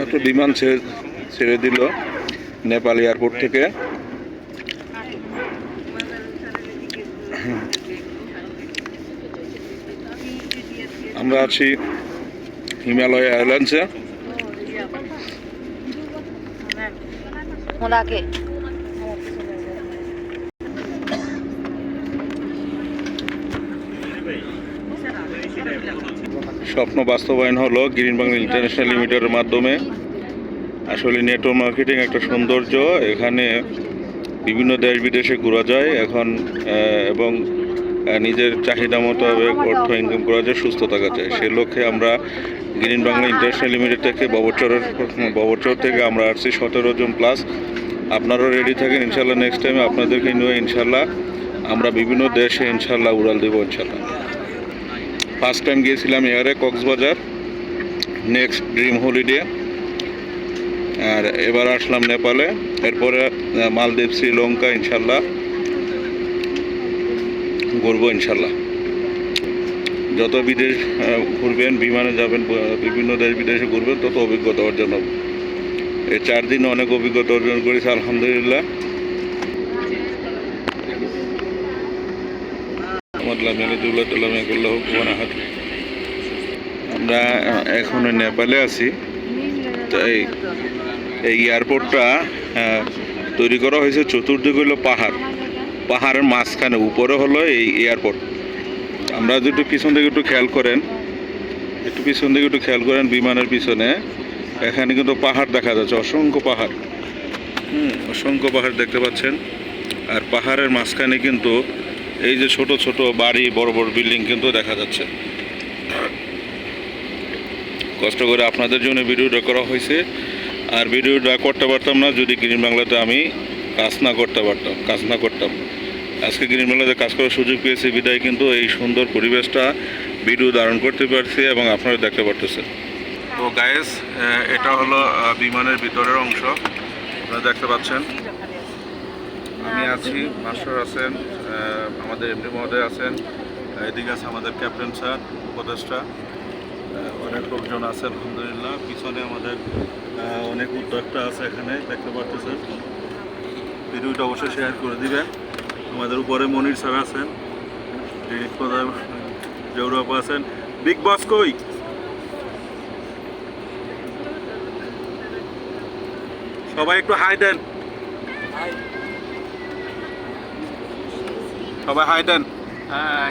মাত্র বিমান ছেড়ে দিল নেপাল এয়ারপোর্ট থেকে। আমরা আছি হিমালয় এয়ারলাইন্সে। স্বপ্ন বাস্তবায়ন হলো গ্রিন বাংলা ইন্টারন্যাশনাল লিমিটেডের মাধ্যমে। আসলে নেটওয়ার্ক মার্কেটিং একটা সৌন্দর্য, এখানে বিভিন্ন দেশ বিদেশে ঘোরা যায়। এখন এবং নিজের চাহিদা মোতাবেক অর্থ ইনকাম করা যায়, সুস্থ থাকা যায়। সে লক্ষ্যে আমরা গ্রিন বাংলা ইন্টারন্যাশনাল লিমিটেড থেকে ববরচরের ববরচর থেকে আমরা আসছি সতেরো জন প্লাস আপনারাও রেডি থাকেন ইনশাল্লাহ নেক্সট টাইমে আপনাদেরকে নিয়ে ইনশাল্লাহ আমরা বিভিন্ন দেশে ইনশাল্লাহ উড়াল দেবো ইনশাল্লাহ ফার্স্ট টাইম গিয়েছিলাম এয়ারে কক্সবাজার। নেক্সট ড্রিম হলিডে আর এবার আসলাম নেপালে। এরপরে মালদ্বীপ, শ্রীলঙ্কা, ইনশাল্লাহ। ঘুরবো ইনশাল্লাহ। যত বিদেশ ঘুরবেন, বিমানে যাবেন বিভিন্ন দেশ বিদেশে ঘুরবেন, তত অভিজ্ঞতা অর্জন হবে। এই চার দিন অনেক অভিজ্ঞতা অর্জন করেছি, আলহামদুলিল্লাহ। আমরা এখন নেপালে আছি। তো এই এয়ারপোর্টটা তৈরি করা হয়েছে চতুর্দিক হলো পাহাড়। পাহাড়ের মাঝখানে, উপরে হলো এই এয়ারপোর্ট। আমরা যদি পিছন দিকে একটু খেয়াল করেন, একটু পিছন দিকে একটু খেয়াল করেন বিমানের পিছনে, এখানে কিন্তু পাহাড় দেখা যাচ্ছে, অসংখ্য পাহাড়। হুম, অসংখ্য পাহাড় দেখতে পাচ্ছেন। আর পাহাড়ের মাঝখানে কিন্তু এই যে ছোট ছোট বাড়ি, বড় বড় বিল্ডিং কিন্তু দেখা যাচ্ছে। কষ্ট করে আপনাদের জন্য ভিডিওটা করা হয়েছে। আর ভিডিওটা করতে পারতাম না, যদি গ্রিন বাংলাতে আমি কাজ না করতে পারতাম, কাজ না করতাম। আজকে গ্রিন বাংলাতে কাজ করার সুযোগ পেয়েছি, বিদায় কিন্তু এই সুন্দর পরিবেশটা ভিডিও ধারণ করতে পারছি এবং আপনারা দেখতে পারতেছেন। তো গায়েস এটা হলো বিমানের ভিতরের অংশ। আপনারা দেখতে পাচ্ছেন। আমি আছি, মাস্টার আছেন আমাদের এমডি মহোদয় আছেন এদিকে আছে আমাদের ক্যাপ্টেন স্যার, উপদেষ্টা অনেক লোকজন আছে, আলহামদুলিল্লাহ। পিছনে আমাদের অনেক উদ্যোক্তা আছে এখানে, দেখতে পাচ্ছেন ভিডিওটা অবশ্যই শেয়ার করে দিবেন। আমাদের উপরে মনির স্যার আছেন জৌরপ আছেন। বিগ বস কই? সবাই একটু হাই দেন। সবাই হাই দেন হ্যাঁ